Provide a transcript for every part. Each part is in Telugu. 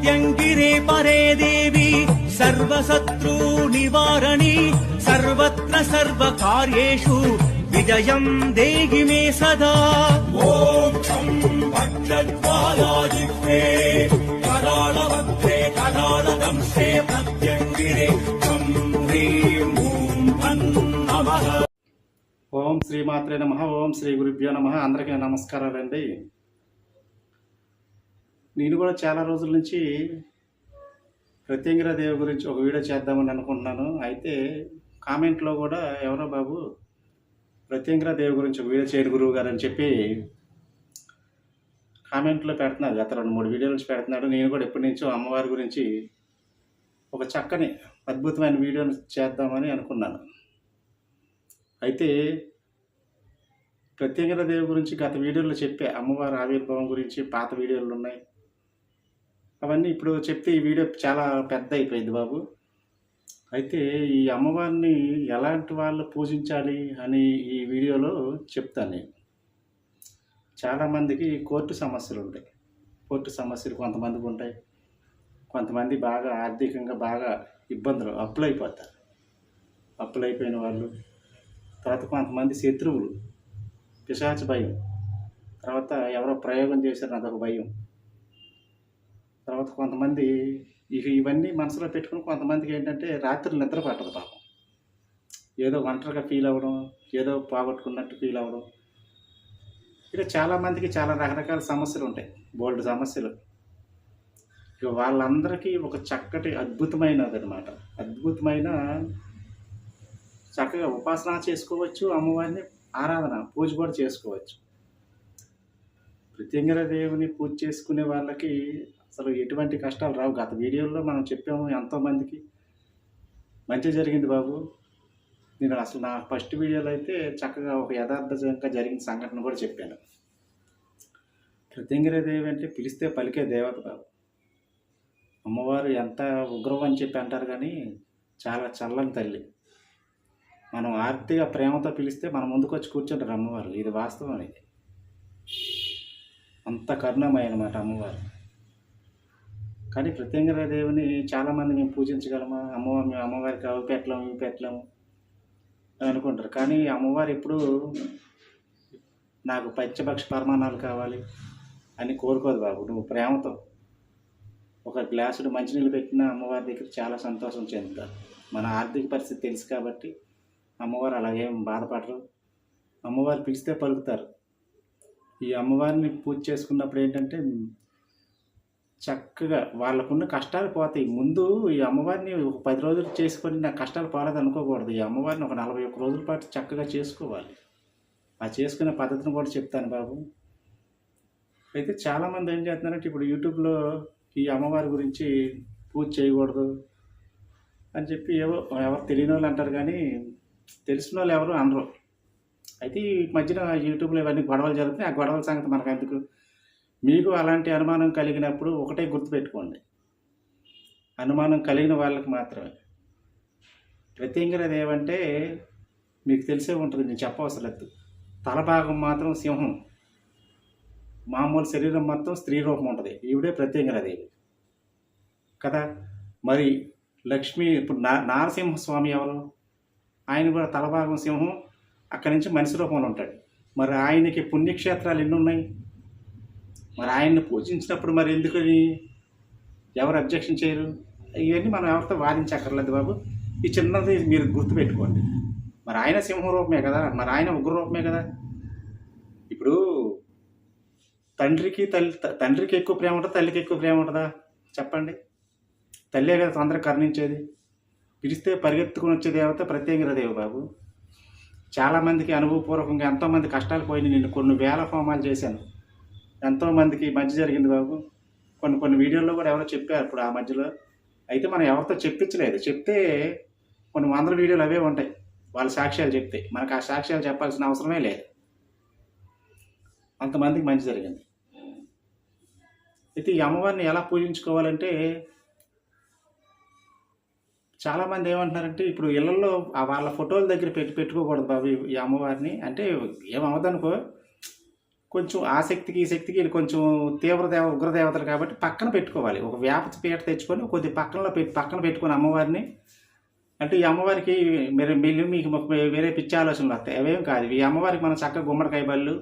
ప్రత్యంగిరే పరే దేవి సర్వశత్రు నివారణి సర్వత్ర సర్వకార్యేషు విజయం దేహి మే సదా ఓం ఛం భద్రద్వాలాజిహ్వే కరాళవక్త్రే కరాళదంశే ప్రత్యంగిరే ఛం హ్రీం ఓం నమః ఓం శ్రీమాత్రే నమ ఓం శ్రీ గురుభ్యో నమ అందరికీ నమస్కారాలండి. నేను కూడా చాలా రోజుల నుంచి ప్రత్యంగిర దేవి గురించి ఒక వీడియో చేద్దామని అనుకుంటున్నాను. అయితే కామెంట్లో కూడా ఎవరో బాబు ప్రత్యంగిరా దేవి గురించి ఒక వీడియో చేయడు గురువు గారు అని చెప్పి కామెంట్లో పెడుతున్నాడు. గత రెండు మూడు వీడియోల నుంచి పెడుతున్నాడు. నేను కూడా ఎప్పటి నుంచో అమ్మవారి గురించి ఒక చక్కని అద్భుతమైన వీడియోని చేద్దామని అనుకున్నాను. అయితే ప్రత్యేకత దేవి గురించి గత వీడియోలో చెప్పే అమ్మవారి ఆవిర్భావం గురించి పాత వీడియోలు ఉన్నాయి. అవన్నీ ఇప్పుడు చెప్తే ఈ వీడియో చాలా పెద్ద అయిపోయింది బాబు. అయితే ఈ అమ్మవారిని ఎలాంటి వాళ్ళు పూజించాలి అని ఈ వీడియోలో చెప్తాను నేను. చాలామందికి కోర్టు సమస్యలు ఉంటాయి. కోర్టు సమస్యలు కొంతమందికి ఉంటాయి. కొంతమంది బాగా ఆర్థికంగా బాగా ఇబ్బందులు అప్పులు అయిపోతారు అప్పులు అయిపోయిన వాళ్ళు తర్వాత కొంతమంది శత్రువులు పిశాచ భయం తర్వాత ఎవరో ప్రయోగం చేశారు అదొక భయం. తర్వాత కొంతమంది ఇక ఇవన్నీ మనసులో పెట్టుకుని కొంతమందికి ఏంటంటే రాత్రి నిద్ర పట్టదు పాపం. ఏదో ఒంటరిగా ఫీల్ అవ్వడం ఏదో పోగొట్టుకున్నట్టు ఫీల్ అవ్వడం. ఇలా చాలామందికి చాలా రకరకాల సమస్యలు ఉంటాయి. బోల్డ్ సమస్యలు. ఇక వాళ్ళందరికీ ఒక చక్కటి అద్భుతమైనది అనమాట అద్భుతమైన చక్కగా ఉపాసన చేసుకోవచ్చు అమ్మవారిని ఆరాధన పూజ కూడా చేసుకోవచ్చు. ప్రత్యంగర దేవుని పూజ చేసుకునే వాళ్ళకి అసలు ఎటువంటి కష్టాలు రావు. గత వీడియోలో మనం చెప్పాము ఎంతోమందికి. మంచి జరిగింది బాబు. నేను అసలు నా ఫస్ట్ వీడియోలో అయితే చక్కగా ఒక యథార్థంగా జరిగిన సంఘటన కూడా చెప్పాను. ప్రత్యంగర దేవి అంటే పిలిస్తే పలికే దేవత బాబు. అమ్మవారు ఎంత ఉగ్రం అని చెప్పి అంటారు కానీ చాలా చల్లని తల్లి. మనం ఆర్తిగా ప్రేమతో పిలిస్తే మన ముందుకు వచ్చి కూర్చుంటారు అమ్మవారు. ఇది వాస్తవం ఇది. అంత కరుణమయ అనమాట అమ్మవారు. కానీ ప్రత్యంగర దేవుని చాలామంది మేము పూజించగలమా? అమ్మవారి మేము అమ్మవారికి అవి పెట్టలేము ఇవి పెట్టలేము అనుకుంటారు. కానీ అమ్మవారు ఎప్పుడు నాకు పంచభక్ష పరిమాణాలు కావాలి అని కోరుకోదు బాబు. నువ్వు ప్రేమతో ఒక గ్లాసుడు మంచినీళ్ళు పెట్టిన అమ్మవారి దగ్గర చాలా సంతోషం చెందుతారు మన ఆర్థిక పరిస్థితి తెలుసు కాబట్టి అమ్మవారు అలాగేం బాధపడరు. అమ్మవారు పిలిస్తే పలుకుతారు. ఈ అమ్మవారిని పూజ చేసుకున్నప్పుడు ఏంటంటే చక్కగా వాళ్ళకున్న కష్టాలు పోతాయి. ముందు ఈ అమ్మవారిని ఒక పది రోజులు చేసుకొని నా కష్టాలు పోలేదు అనుకోకూడదు. ఈ అమ్మవారిని ఒక నలభై ఒక్క రోజుల పాటు చక్కగా చేసుకోవాలి. ఆ చేసుకునే పద్ధతిని కూడా చెప్తాను బాబు. అయితే చాలామంది ఏం చేస్తున్నారంటే ఇప్పుడు యూట్యూబ్లో ఈ అమ్మవారి గురించి పూజ చేయకూడదు అని చెప్పి ఏవో ఎవరు తెలియని వాళ్ళు అంటారు కానీ తెలిసిన వాళ్ళు ఎవరు అనరు. అయితే ఈ మధ్యన యూట్యూబ్లో ఇవన్నీ గొడవలు జరుగుతాయి ఆ గొడవల సంగతి మనకు ఎందుకు మీకు అలాంటి అనుమానం కలిగినప్పుడు ఒకటే గుర్తుపెట్టుకోండి. అనుమానం కలిగిన వాళ్ళకి మాత్రమే. ప్రత్యేకంగా ఏమంటే మీకు తెలిసే ఉంటుంది నేను చెప్పవసరం లేదు. తల భాగం మాత్రం సింహం. మామూలు శరీరం మొత్తం స్త్రీ రూపం ఉంటుంది. ఈవిడే ప్రత్యేకరాదేవి కదా? మరి లక్ష్మి ఇప్పుడు నా నారసింహస్వామి ఎవరు? ఆయన కూడా తలభాగం సింహం అక్కడి నుంచి మనిషి రూపంలో ఉంటాడు. మరి ఆయనకి పుణ్యక్షేత్రాలు ఎన్ని ఉన్నాయి మరి ఆయన్ని పూజించినప్పుడు మరి ఎందుకని? ఎవరు అబ్జెక్షన్ చేయరు? ఇవన్నీ మనం ఎవరితో వాదించక్కర్లేదు బాబు. ఈ చిన్నది మీరు గుర్తుపెట్టుకోండి. మరి ఆయన సింహ రూపమే కదా? మరి ఆయన ఉగ్ర రూపమే కదా? ఇప్పుడు తండ్రికి తల్లి తండ్రికి ఎక్కువ ప్రేమ ఉంటుందా? తల్లికి ఎక్కువ ప్రేమ ఉంటుందా? చెప్పండి. తల్లే కదా తొందరగా కరుణించేది. పిలిస్తే పరిగెత్తుకుని వచ్చే దేవత ప్రత్యేకర దేవి బాబు. చాలామందికి అనుభవపూర్వకంగా ఎంతోమంది కష్టాలు పోయినాయి. నేను కొన్ని వేల హోమాలు చేశాను. ఎంతోమందికి మంచి జరిగింది బాబు. కొన్ని కొన్ని వీడియోల్లో కూడా ఎవరో చెప్పారు ఇప్పుడు ఆ మధ్యలో. అయితే మనం ఎవరితో చెప్పించలేదు. చెప్తే కొన్ని వందల వీడియోలు అవే ఉంటాయి. వాళ్ళ సాక్ష్యాలు చెప్తే. మనకు ఆ సాక్ష్యాలు చెప్పాల్సిన అవసరమే లేదు. అంతమందికి మంచి జరిగింది. అయితే ఈ అమ్మవారిని ఎలా పూజించుకోవాలంటే చాలామంది ఏమంటున్నారంటే ఇప్పుడు ఇళ్ళలో ఆ వాళ్ళ ఫోటోల దగ్గర పెట్టి పెట్టుకోకూడదు బాబు ఈ- అమ్మవారిని. అంటే ఏమవుదనుకో కొంచెం ఆ శక్తికి ఈ శక్తికి కొంచెం తీవ్రదేవ ఉగ్రదేవతలు కాబట్టి పక్కన పెట్టుకోవాలి. ఒక వేప పీట తెచ్చుకొని కొద్ది పక్కనలో పెట్టి పక్కన పెట్టుకొని అమ్మవారిని. అంటే ఈ అమ్మవారికి మీరు మీరు మీకు వేరే పిచ్చి ఆలోచనలు వస్తాయి. అవేం కాదు. ఈ అమ్మవారికి మనం చక్కగా గుమ్మడికాయ బళ్ళు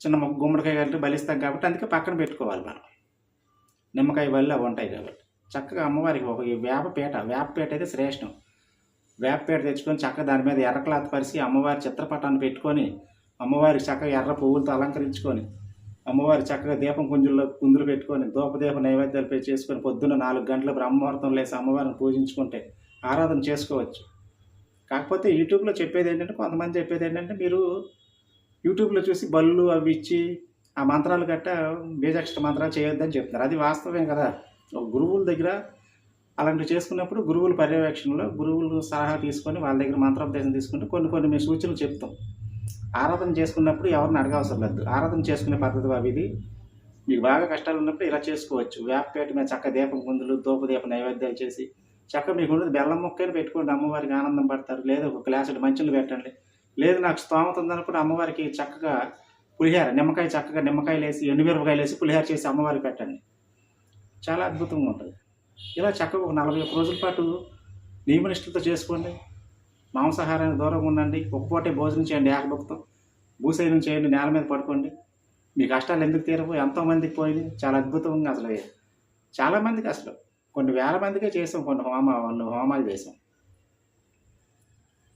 చిన్న మొక్క గుమ్మడికాయ అంటే బలిస్తాం కాబట్టి అందుకే పక్కన పెట్టుకోవాలి మనం. నిమ్మకాయ బళ్ళు అవి ఉంటాయి కాబట్టి. చక్కగా అమ్మవారికి ఒక ఈ వేపపేట వేపపేట అయితే శ్రేష్టం. వేపపేట తెచ్చుకొని చక్కగా దాని మీద ఎర్ర క్లాత్ పరిచి అమ్మవారి చిత్రపటాన్ని పెట్టుకొని అమ్మవారికి చక్కగా ఎర్ర పువ్వులతో అలంకరించుకొని అమ్మవారి చక్కగా దీపం కుంజుల్లో కుందులు పెట్టుకొని దూపదీప నైవేద్యాలు పెట్టి చేసుకొని పొద్దున్న నాలుగు గంటల బ్రహ్మముహూర్తం లేసి అమ్మవారిని పూజించుకుంటే ఆరాధన చేసుకోవచ్చు. కాకపోతే యూట్యూబ్లో చెప్పేది ఏంటంటే కొంతమంది చెప్పేది ఏంటంటే మీరు యూట్యూబ్లో చూసి బళ్ళు అవి ఇచ్చి ఆ మంత్రాలు గట్ట బీజాక్షర మంత్రాలు చేయొద్దని చెప్తున్నారు. అది వాస్తవమే కదా. ఒక గురువుల దగ్గర అలాంటివి చేసుకున్నప్పుడు గురువుల పర్యవేక్షణలో గురువులు సలహా తీసుకొని వాళ్ళ దగ్గర మంత్రోపదేశం తీసుకుంటే కొన్ని కొన్ని మేము సూచనలు చెప్తాం. ఆరాధన చేసుకున్నప్పుడు ఎవరిని అడగవసరం లేదు. ఆరాధన చేసుకునే పద్ధతి బాబు ఇది. మీకు బాగా కష్టాలు ఉన్నప్పుడు ఇలా చేసుకోవచ్చు. వేపపేట మీద చక్క దీపం గుందులు దీప నైవేద్యాలు చేసి చక్క మీకు ఉండదు బెల్లం ముక్కని పెట్టుకోండి. అమ్మవారికి ఆనందం పడతారు. లేదా ఒక గ్లాసుడు మంచులు పెట్టండి. లేదు నాకు స్తోమత ఉందనుకుంటే అమ్మవారికి చక్కగా పులిహార నిమ్మకాయ చక్కగా నిమ్మకాయలు వేసి ఎండుమిరపకాయలు వేసి పులిహార చేసి అమ్మవారికి పెట్టండి. చాలా అద్భుతంగా ఉంటుంది. ఇలా చక్కగా ఒక నలభై ఒక్క రోజుల పాటు నియమనిష్టలతో చేసుకోండి. మాంసాహారానికి దూరంగా ఉండండి. ఒక్కోటే భోజనం చేయండి ఏకభక్తం భూసైనం చేయండి నేల మీద పడుకోండి. మీ కష్టాలు ఎందుకు తీరవు? ఎంతోమందికి పోయింది చాలా అద్భుతంగా అసలు చాలామందికి అసలు. కొన్ని వేల మందికే చేసాం కొన్ని హోమ వాళ్ళు హోమాలు చేసాం.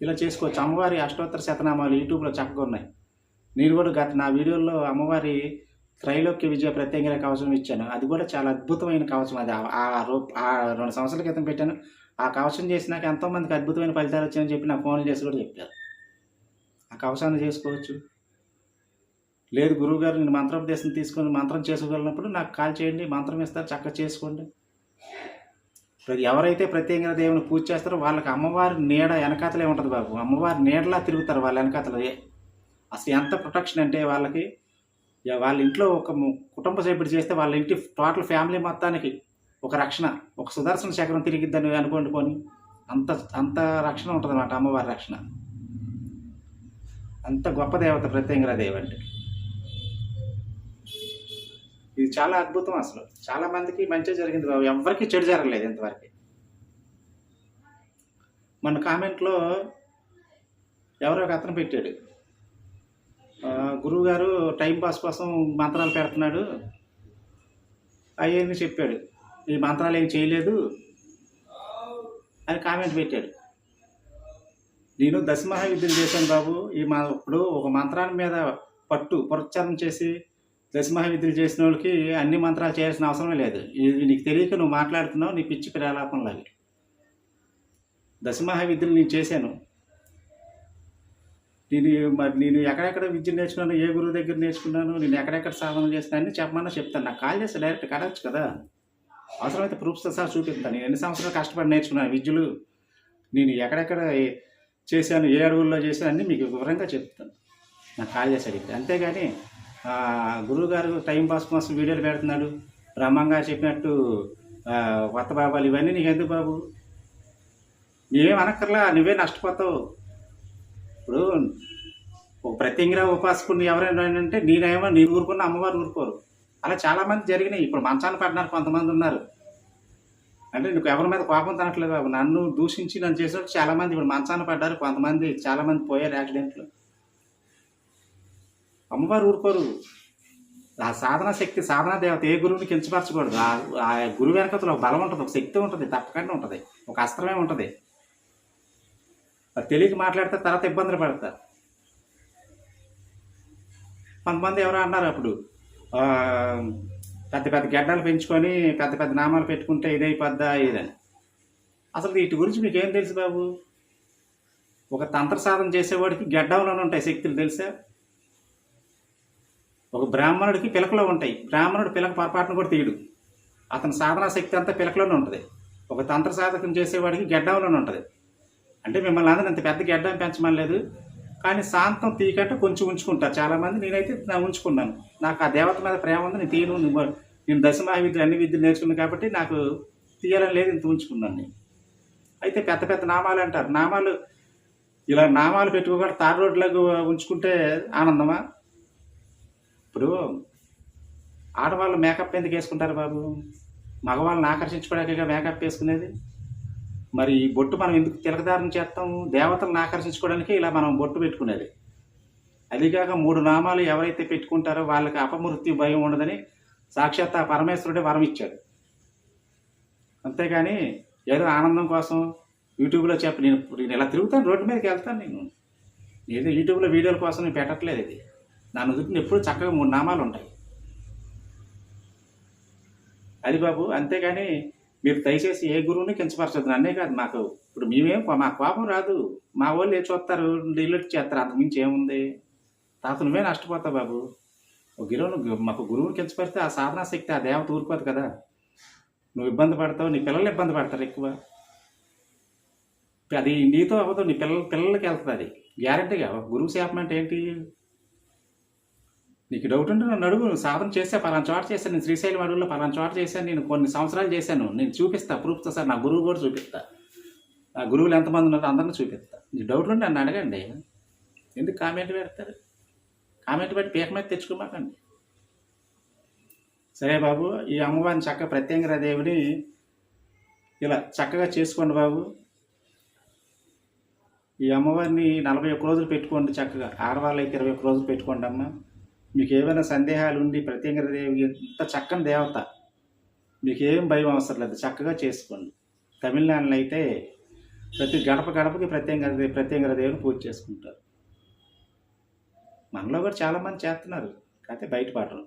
ఇలా చేసుకోవచ్చు. అమ్మవారి అష్టోత్తర శతనామాలు యూట్యూబ్లో చక్కగా ఉన్నాయి. నేను కూడా గత నా వీడియోలో అమ్మవారి త్రైలోక్య విజయ ప్రత్యేక కవచం ఇచ్చాను. అది కూడా చాలా అద్భుతమైన కవచం అది ఆ- రూ ఆ రెండు సంవత్సరాల క్రితం పెట్టాను. ఆ కవచం చేసినాక ఎంతోమందికి అద్భుతమైన ఫలితాలు వచ్చాయని చెప్పి నాకు ఫోన్లు చేసి కూడా చెప్పారు. ఆ కవచాన్ని చేసుకోవచ్చు. లేదు గురువుగారు నేను మంత్రోపదేశం తీసుకొని మంత్రం చేసుకోగలిగినప్పుడు నాకు కాల్ చేయండి మంత్రం ఇస్తారు చక్కగా చేసుకోండి. ఎవరైతే ప్రత్యేకంగా దేవుని పూజ చేస్తారో వాళ్ళకి అమ్మవారి నీడ వెనకాతలే ఉంటుంది బాబు. అమ్మవారి నీడలా తిరుగుతారు వాళ్ళ వెనకాతలే. అసలు ఎంత ప్రొటెక్షన్ అంటే వాళ్ళకి వాళ్ళ ఇంట్లో ఒక కుటుంబ సభ్యుడు చేస్తే వాళ్ళ ఇంటి టోటల్ ఫ్యామిలీ మొత్తానికి ఒక రక్షణ ఒక సుదర్శన చక్రం తిరిగిద్దని అనుకోండి పోని. అంత అంత రక్షణ ఉంటుంది అన్నమాట అమ్మవారి రక్షణ. అంత గొప్ప దేవత ప్రత్యేకంగా దేవి అంటే ఇది చాలా అద్భుతం అసలు. చాలా మందికి మంచి జరిగింది బాబు. ఎవరికి చెడు జరగలేదు ఇంతవరకు. మన కామెంట్లో ఎవరో ఒక అతను పెట్టాడు. గురువుగారు టైం పాస్ కోసం మంత్రాలు పెడుతున్నాడు. అయ్యని చెప్పాడు. ఈ మంత్రాలు ఏం చేయలేదు. అని కామెంట్ పెట్టాడు. నేను దశమహాయుద్ధం చేశాను బాబు. ఈ మా ఇప్పుడు ఒక మంత్రాన్ని మీద పట్టు పురచ్చారం చేసి దశమహావిద్యలు చేసిన వాళ్ళకి అన్ని మంత్రాలు చేయాల్సిన అవసరమే లేదు. ఇది నీకు తెలియక నువ్వు మాట్లాడుతున్నావు నీ పిచ్చి ప్రేలాపంలాగా దశమహావిద్యలు నేను చేశాను. నేను మరి నేను ఎక్కడెక్కడ విద్య నేర్చుకున్నాను ఏ గురువు దగ్గర నేర్చుకున్నాను నేను ఎక్కడెక్కడ సాధన చేసిన అన్ని చెప్పమన్నా చెప్తాను. నాకు కాల్ చేస్తే డైరెక్ట్ కడవచ్చు కదా. అవసరమైతే ప్రూఫ్స్తో సహా చూపిస్తాను నేను ఎన్ని సంవత్సరాలు కష్టపడి నేర్చుకున్నాను విద్యలు నేను ఎక్కడెక్కడ చేశాను ఏ అడవుల్లో చేశాను అన్నీ మీకు వివరంగా చెప్తాను నాకు కాల్ చేశాడు ఇక్కడ అంతేగాని గురువుగారు గురువు గారు టైం పాస్ కోసం వీడియోలు పెడుతున్నాడు. బ్రహ్మంగా చెప్పినట్టు కొత్త బాబాలు ఇవన్నీ నీకు ఎందుకు బాబు? నువ్వేం అనక్కర్లా నువ్వే నష్టపోతావు. ఇప్పుడు ఒక ప్రత్యంగిరా ఉపాసకుడిని ఎవరైనా అంటే నేనేమో నేను ఊరుకున్న అమ్మవారు ఊరుకోరు. అలా చాలామంది జరిగినాయి. ఇప్పుడు మంచాన్ని పడినారు కొంతమంది ఉన్నారు. అంటే నీకు ఎవరి మీద కోపం తనట్లేదు బాబు. నన్ను దూషించి నన్ను చేసినట్టు చాలామంది ఇప్పుడు మంచాన పడ్డారు. కొంతమంది చాలామంది పోయారు యాక్సిడెంట్లు. అమ్మవారు ఊరుకోరు. ఆ సాధన శక్తి సాధన దేవత ఏ గురువుని కించపరచకూడదు. ఆ- గురువు వెనకతలో ఒక బలం ఉంటుంది ఒక శక్తి ఉంటుంది తప్పకుండా ఉంటుంది ఒక అస్త్రమే ఉంటుంది. తెలియక మాట్లాడితే తర్వాత ఇబ్బందులు పడతారు. కొంతమంది ఎవరో అన్నారు అప్పుడు పెద్ద పెద్ద గడ్డలు పెంచుకొని పెద్ద పెద్ద నామాలు పెట్టుకుంటే ఇదైపోద్దా ఇదని. అసలు వీటి గురించి మీకేం తెలుసు బాబు? ఒక తంత్ర సాధన చేసేవాడికి గడ్డంలోనే ఉంటాయి శక్తులు తెలుసా? ఒక బ్రాహ్మణుడికి పిలకలో ఉంటాయి. బ్రాహ్మణుడు పిలక పొరపాటును కూడా తీయడు. అతని సాధనా శక్తి అంతా పిలకలోనే ఉంటుంది. ఒక తంత్ర సాధకం చేసేవాడికి గడ్డంలోనే ఉంటుంది. అంటే మిమ్మల్ని అందరూ ఇంత పెద్ద గడ్డం పెంచమని లేదు కానీ శాంతం తీయకంటే కొంచెం ఉంచుకుంటారు చాలామంది నేనైతే ఉంచుకున్నాను. నాకు ఆ దేవత మీద ప్రేమ ఉంది నేను తీయను. నేను దశమహా విద్యలు అన్ని విద్యలు నేర్చుకున్నాను కాబట్టి నాకు తీయాలని లేదు ఇంత ఉంచుకున్నాను నేను. అయితే పెద్ద పెద్ద నామాలు అంటారు. నామాలు ఇలా నామాలు పెట్టుకోకుండా తార్ రోడ్లకు ఉంచుకుంటే ఆనందమా? ఇప్పుడు ఆడవాళ్ళు మేకప్ ఎందుకు వేసుకుంటారు బాబు? మగవాళ్ళని ఆకర్షించుకోవడానికి మేకప్ వేసుకునేది? మరి ఈ బొట్టు మనం ఎందుకు తిలకదారం చేస్తాం? దేవతలను ఆకర్షించుకోవడానికి ఇలా మనం బొట్టు పెట్టుకునేది. అదిగాక మూడు నామాలు ఎవరైతే పెట్టుకుంటారో వాళ్ళకి అపమృత్యు భయం ఉండదని సాక్షాత్ ఆ పరమేశ్వరుడే వరం ఇచ్చాడు. అంతేగాని ఏదో ఆనందం కోసం యూట్యూబ్లో చెప్పి నేను నేను ఇలా తిరుగుతాను రోడ్డు మీదకి వెళ్తాను నేను. ఏదో యూట్యూబ్లో వీడియోల కోసం నేను పెట్టట్లేదు ఇది. నా నుదుటిని ఎప్పుడు చక్కగా మూడు నామాలు ఉంటాయి. అది బాబు అంతేగాని మీరు దయచేసి ఏ గురువుని కించపరచదు నన్నే కాదు మాకు ఇప్పుడు మేమేం మా కోపం రాదు. మా వాళ్ళు ఏ చూస్తారు? డిలీట్ చేస్తారు. అంతకుమించి ఏముంది? తాత నువ్వే నష్టపోతావు బాబు. ఒక గురువును మాకు గురువుని కించపరిస్తే ఆ సాధనా శక్తి ఆ దేవత ఊరుకోదు కదా. నువ్వు ఇబ్బంది పడతావు నీ పిల్లలు ఇబ్బంది పడతారు ఎక్కువ. అది నీతో అవ్వదు నీ పిల్లల పిల్లలకి వెళ్తుంది అది. గ్యారంటీగా గురువు శాపం అంటే ఏంటి? నీకు డౌట్ ఉంటే నన్ను అడుగు సాధన చేస్తే పలానా చోట చేశాను నేను శ్రీశైలం అడవుల్లో పలానా చోట చేశాను నేను కొన్ని సంవత్సరాలు చేశాను నేను చూపిస్తా ప్రూఫ్తో సార్ నా గురువు కూడా చూపిస్తా. నా గురువులు ఎంతమంది ఉన్నారో అందరిని చూపిస్తా. నీకు డౌట్లు ఉంటే నన్ను అడగండి. ఎందుకు కామెంట్ పెడతారు? కామెంట్ పెట్టి పీక మీద తెచ్చుకోమాకండి. సరే బాబు ఈ అమ్మవారిని చక్కగా ప్రత్యేకంగా దేవుని ఇలా చక్కగా చేసుకోండి బాబు. ఈ అమ్మవారిని నలభై ఒక్క రోజులు పెట్టుకోండి చక్కగా. ఆడవాళ్ళు అయితే ఇరవై ఒక్క రోజులు పెట్టుకోండి అమ్మా మీకు ఏమైనా సందేహాలు ఉండి ప్రత్యేకదేవి ఇంత చక్కని దేవత? మీకు ఏం భయం అవసరం లేదు చక్కగా చేసుకోండి. తమిళనాడులో అయితే ప్రతి గడప గడపకి ప్రత్యేకంగా దే- దేవుని పూజ చేసుకుంటారు. మనలో కూడా చాలామంది చేస్తున్నారు కాకపోతే బయటపడరు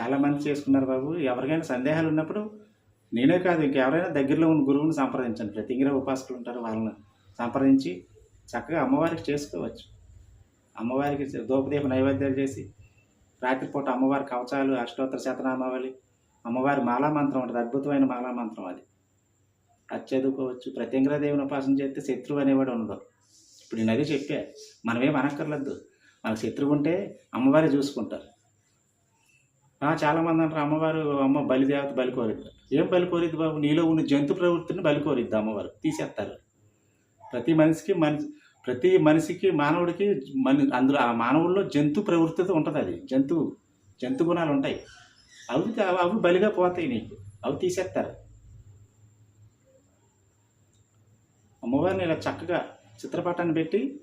చాలామంది చేసుకున్నారు బాబు ఎవరికైనా సందేహాలు ఉన్నప్పుడు నేనే కాదు ఇంకెవరైనా దగ్గరలో ఉన్న గురువుని సంప్రదించండి. ప్రతిగిర ఉపాసకులు ఉంటారు వాళ్ళని సంప్రదించి చక్కగా అమ్మవారికి చేసుకోవచ్చు. అమ్మవారికి దూపదీప నైవేద్యాలు చేసి రాత్రిపూట అమ్మవారి కవచాలు అష్టోత్తర శతనామావళి అమ్మవారి మాలామంత్రం ఉంటుంది అద్భుతమైన మాలామంత్రం అది. అది చదువుకోవచ్చు. ప్రత్యంగ్రదేవిని ఉపాసన చేస్తే శత్రువు అనేవాడు ఉండదు ఇప్పుడు నేను అదే చెప్పా మనమేం అనక్కర్లేదు మనకు శత్రువు ఉంటే అమ్మవారే చూసుకుంటారు. చాలామంది అంటారు అమ్మవారు అమ్మ బలిదేవత బలి ఏం బలి కోరిద్ది బాబు? నీలో ఉన్న జంతు ప్రవృత్తిని బలి కోరిద్ది అమ్మవారు. తీసేస్తారు. ప్రతి మనిషికి మనిషి ప్రతి మనిషికి మానవుడికి మన అందులో ఆ మానవుల్లో జంతు ప్రవృత్తితో ఉంటుంది అది. జంతువు జంతు గుణాలు ఉంటాయి. అవి అవి బలిగా పోతాయి నీకు. అవి తీసేస్తారు. అమ్మవారిని ఇలా చక్కగా చిత్రపటాన్ని పెట్టి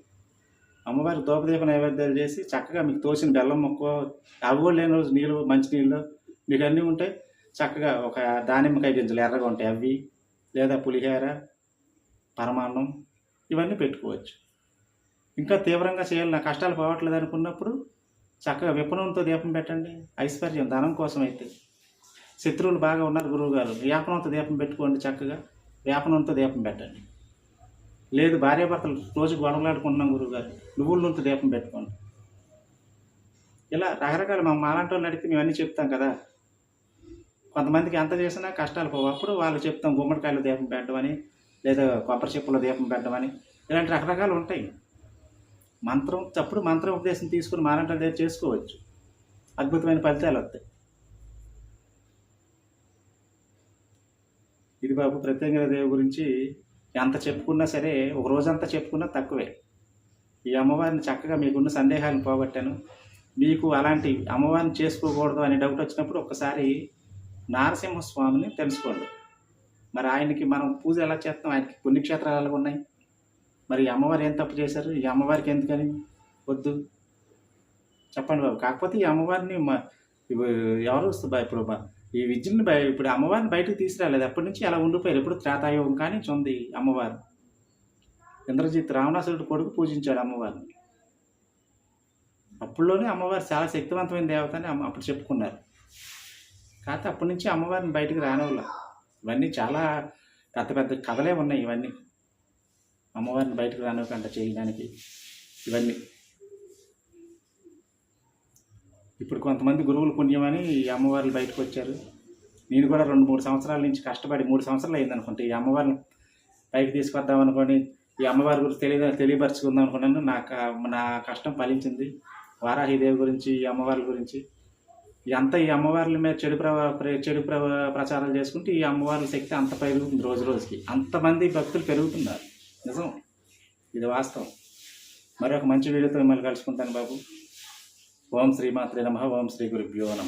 అమ్మవారి దోపదీప నైవేద్యాలు చేసి చక్కగా మీకు తోసిన బెల్లం మొక్క అవి కూడా లేని రోజు నీళ్ళు మంచినీళ్ళు మీకు అన్నీ ఉంటాయి. చక్కగా ఒక దానిమ్మకాయ గింజలు ఎర్రగా ఉంటాయి అవి. లేదా పులిహేర పరమాన్నం ఇవన్నీ పెట్టుకోవచ్చు. ఇంకా తీవ్రంగా చేయాలి నా కష్టాలు పోవట్లేదు అనుకున్నప్పుడు చక్కగా విపణంతో దీపం పెట్టండి. ఐశ్వర్యం ధనం కోసం అయితే. శత్రువులు బాగా ఉన్నారు గురువు గారు వ్యాపనంతో దీపం పెట్టుకోండి చక్కగా. వ్యాపనంతో దీపం పెట్టండి. లేదు భార్యాభర్తలు రోజు గొడవలాడుకుంటున్నాం గురువు గారు నువ్వుల నూనెతో దీపం పెట్టుకోండి. ఇలా రకరకాల మా మాలాంటి వాళ్ళు అడిగితే మేము అన్నీ చెప్తాం కదా. కొంతమందికి ఎంత చేసినా కష్టాలు పోవు. అప్పుడు వాళ్ళు చెప్తాం గుమ్మడికాయలు దీపం పెట్టమని లేదా కొబ్బరి చెప్పుల దీపం పెట్టమని. ఇలాంటి రకరకాలు ఉంటాయి. మంత్రం తప్పుడు మంత్ర ఉపదేశం తీసుకుని మారంటలు దగ్గర చేసుకోవచ్చు. అద్భుతమైన ఫలితాలు వస్తాయి. ఇది బాబు ప్రత్యేక దేవి గురించి ఎంత చెప్పుకున్నా సరే ఒక రోజంతా చెప్పుకున్నా తక్కువే. ఈ అమ్మవారిని చక్కగా మీకున్న సందేహాలను పోగొట్టాను. మీకు అలాంటి అమ్మవారిని చేసుకోకూడదు అనే డౌట్ వచ్చినప్పుడు ఒకసారి నారసింహస్వామిని తెలుసుకోండి. మరి ఆయనకి మనం పూజ ఎలా చేస్తాం? ఆయనకి పుణ్యక్షేత్రాలు ఉన్నాయి? మరి అమ్మవారు ఏం తప్పు చేశారు? ఈ అమ్మవారికి ఎందుకని? వద్దు. చెప్పండి బాబు. కాకపోతే ఈ అమ్మవారిని మా ఎవరు వస్తుంది ఇప్పుడు ఈ విద్యని ఇప్పుడు అమ్మవారిని బయటకు తీసుకురాలేదు. ఎప్పటి నుంచి అలా ఉండిపోయారు? ఎప్పుడు త్రేతాయుగం కానీ చొంది అమ్మవారు. ఇంద్రజిత్ రావణాసురుడు కొడుకు పూజించాడు అమ్మవారిని. అప్పుడులోనే అమ్మవారు చాలా శక్తివంతమైన దేవత అని అమ్మ అప్పుడు చెప్పుకున్నారు. కాకపోతే అప్పటి నుంచి అమ్మవారిని బయటకు రానివ్వలే. ఇవన్నీ చాలా పెద్ద పెద్ద కథలే ఉన్నాయి ఇవన్నీ. అమ్మవారిని బయటకు రానివ్వకుండా చేయడానికి. ఇవన్నీ. ఇప్పుడు కొంతమంది గురువులు పుణ్యమని ఈ అమ్మవార్లు బయటకు వచ్చారు. నేను కూడా రెండు మూడు సంవత్సరాల నుంచి కష్టపడి మూడు సంవత్సరాలు అయింది అనుకుంటే. ఈ అమ్మవారిని పైకి తీసుకొద్దాం అనుకొని ఈ అమ్మవారి గురించి తెలియ తెలియపరచుకుందాం అనుకున్నాను. నా నా కష్టం ఫలించింది. వారాహిదేవి గురించి ఈ అమ్మవారి గురించి. ఎంత ఈ అమ్మవార్ల మీద చెడు ప్రవా చెడు ప్ర ప్రచారాలు చేసుకుంటే ఈ అమ్మవార్ల శక్తి అంత పెరుగుతుంది రోజు రోజుకి. అంతమంది భక్తులు పెరుగుతున్నారు. నిజం. ఇది వాస్తవం. మరొక మంచి వీడియోతో మిమ్మల్ని కలుసుకుంటాను బాబు. ఓం శ్రీమాత్రే నమ. ఓం శ్రీ గురుభ్యో నమ.